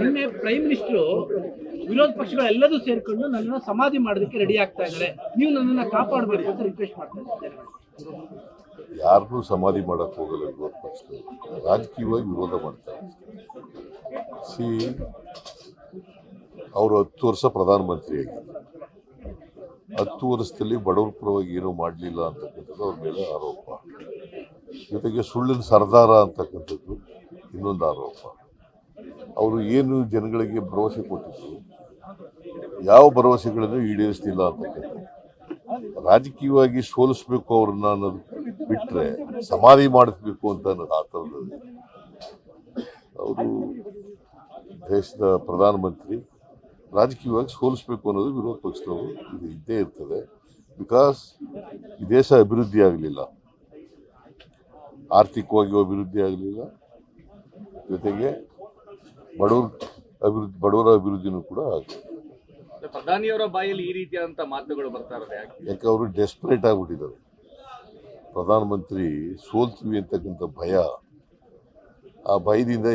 ನಿನ್ನೆ prime minister ವಿರೋಧ ಪಕ್ಷಗಳು ಎಲ್ಲರೂ ಸೇರ್ಕೊಂಡು ನನ್ನನ್ನು ಸಮಾಧಿ ಮಾಡೋದಕ್ಕೆ ರೆಡಿ ಆಗ್ತಾ ಇದ್ದಾರೆ. ನೀವು ನನ್ನನ್ನು ಕಾಪಾಡಬೇಕು ಅಂತ ರಿಕ್ವೆಸ್ಟ್ ಮಾಡ್ತಾ ಯಾರನ್ನೂ ಸಮಾಧಿ ಮಾಡಕ್ಕೆ ಹೋಗಲ್ಲ ವಿರೋಧ ಪಕ್ಷಗಳು. ರಾಜಕೀಯವಾಗಿ ವಿರೋಧ ಮಾಡ್ತಾರೆ ಸಿ, ಅವರು ಹತ್ತು ವರ್ಷ ಪ್ರಧಾನಮಂತ್ರಿ ಆಗಿದ್ರು ಹತ್ತು ವರ್ಷದಲ್ಲಿ ಬಡವರ ಪರವಾಗಿ ಏನೂ ಮಾಡಲಿಲ್ಲ ಅಂತಕ್ಕಂಥದ್ದು ಅವ್ರ ಮೇಲೆ ಆರೋಪ. ಜೊತೆಗೆ ಸುಳ್ಳಿನ ಸರ್ದಾರ ಅಂತಕ್ಕಂಥದ್ದು ಇನ್ನೊಂದು ಆರೋಪ. ಅವರು ಏನು ಜನಗಳಿಗೆ ಭರವಸೆ ಕೊಟ್ಟಿದ್ರು, ಯಾವ ಭರವಸೆಗಳನ್ನು ಈಡೇರಿಸ್ತಿಲ್ಲ ಅಂತಕ್ಕಂಥ ರಾಜಕೀಯವಾಗಿ ಸೋಲಿಸ್ಬೇಕು ಅವ್ರನ್ನ ಅನ್ನೋದು ಬಿಟ್ರೆ ಸಮಾಧಿ ಮಾಡಿಸ್ಬೇಕು ಅಂತ ಅನ್ನೋದು ಆ ಥರದಲ್ಲಿ. ಅವರು ದೇಶದ ಪ್ರಧಾನಮಂತ್ರಿ, ರಾಜಕೀಯವಾಗಿ ಸೋಲಿಸ್ಬೇಕು ಅನ್ನೋದು ವಿರೋಧ ಪಕ್ಷದವರು ಇದು ಇದ್ದೇ ಇರ್ತದೆ. ಬಿಕಾಸ್ ಈ ದೇಶ ಅಭಿವೃದ್ಧಿ ಆಗಲಿಲ್ಲ. ಆರ್ಥಿಕವಾಗಿ ಅಭಿವೃದ್ಧಿ ಆಗಲಿಲ್ಲ. ಜೊತೆಗೆ ಬಡವ್ರ ಅಭಿವೃದ್ಧಿ ಬಡವರ ಅಭಿವೃದ್ಧಿನೂ ಕೂಡ ಆಗುತ್ತೆ ಪ್ರಧಾನಿಯವರ ಬಾಯಲ್ಲಿ ಈ ರೀತಿಯಾದಂಥ ಮಾತುಗಳು ಬರ್ತಾ ಇರೋದು ಯಾಕೆ? ಯಾಕೆ ಅವರು ಡೆಸ್ಪರೇಟ್ ಆಗಿಬಿಟ್ಟಿದ್ದಾರೆ. ಪ್ರಧಾನಮಂತ್ರಿ ಸೋಲ್ತೀವಿ ಅಂತಕ್ಕಂಥ ಭಯ ಆ ಭಯದಿಂದ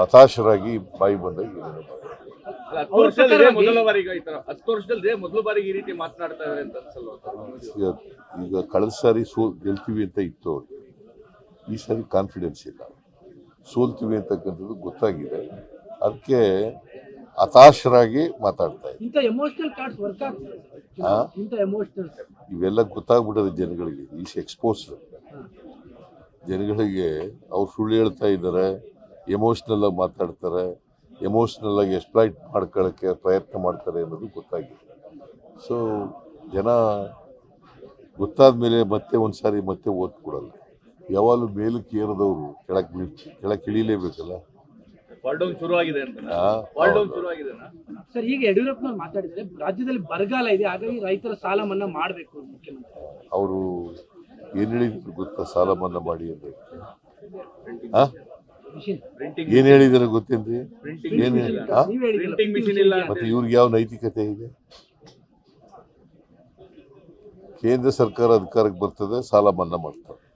ಹತಾಶರಾಗಿ ಬಾಯಿ ಬಂದಾಗ ಹತ್ತು ವರ್ಷದಲ್ಲಿ ಮೊದಲ ಬಾರಿಗೆ ಈ ತರ ಹತ್ತು ವರ್ಷದಲ್ಲಿ ಮೊದಲ ಬಾರಿಗೆ ಈ ರೀತಿ ಮಾತನಾಡ್ತಾ ಅಂತ ಅನ್ಸಲ್ವಾ ಈಗ ಈಗ ಕಳೆದ ಸಾರಿ ಸೋ ಗೆಲ್ತೀವಿ ಅಂತ ಇತ್ತು ಅವ್ರಿಗೆ ಈ ಸಾರಿ ಕಾನ್ಫಿಡೆನ್ಸ್ ಇಲ್ಲ. ಸೋಲ್ತೀವಿ ಅಂತಕ್ಕಂಥದ್ದು ಗೊತ್ತಾಗಿದೆ. ಅದಕ್ಕೆ ಹತಾಶರಾಗಿ ಮಾತಾಡ್ತಾ ಇದ್ದಾರೆ ಇವೆಲ್ಲ ಗೊತ್ತಾಗ್ಬಿಟ್ಟದೆ ಜನಗಳಿಗೆ. ಈಸ್ ಎಕ್ಸ್ಪೋಸ್ ಜನಗಳಿಗೆ ಅವ್ರು ಸುಳ್ಳು ಹೇಳ್ತಾ ಇದ್ದಾರೆ ಎಮೋಷ್ನಲ್ ಆಗಿ ಮಾತಾಡ್ತಾರೆ ಎಮೋಷ್ನಲ್ ಆಗಿ ಎಕ್ಸ್ಪ್ಲೈಟ್ ಮಾಡ್ಕೊಳ್ಳೋಕ್ಕೆ ಪ್ರಯತ್ನ ಮಾಡ್ತಾರೆ ಅನ್ನೋದು ಗೊತ್ತಾಗಿದೆ. ಸೊ ಜನ ಗೊತ್ತಾದ ಮೇಲೆ ಮತ್ತೆ ಒಂದು ಸಾರಿ ಮತ್ತೆ ಓಟ್ ಕೊಡಲ್ಲ ಯಾವಾಗಲೂ ಮೇಲಕ್ಕೆ ಏರದವರು ಕೆಳಕ್ಕೆ ಬೀಳ್ತಿ ಕೆಳಕ್ಕೆ ಇಳಿಲೇಬೇಕಲ್ಲ? ಶುರು ಆಗಿದೆ ಸರ್ ಈಗ ಯಡಿಯೂರಪ್ಪ ಮಾತಾಡಿದ್ರೆ ರಾಜ್ಯದಲ್ಲಿ ಬರಗಾಲ ಇದೆ ಹಾಗಾಗಿ ರೈತರ ಸಾಲ ಮನ್ನಾ ಮಾಡಬೇಕು ಮುಖ್ಯಮಂತ್ರಿ. ಅವರು ಏನು ಹೇಳಿದ್ರು ಗೊತ್ತಾ ಸಾಲ ಮನ್ನಾ ಮಾಡಿ ಅಂತ? ಏನ್ ಹೇಳಿದಾರೆ ಗೊತ್ತೇನ್ರಿ? ಪ್ರಿಂಟಿಂಗ್ ಏನು ಮತ್ತೆ ಇವ್ರಿಗೆ ಯಾವ ನೈತಿಕತೆ ಇದೆ? ಕೇಂದ್ರ ಸರ್ಕಾರ ಅಧಿಕಾರಕ್ಕೆ ಬರ್ತದೆ ಸಾಲ ಮನ್ನಾ ಮಾಡ್ತಾರೆ.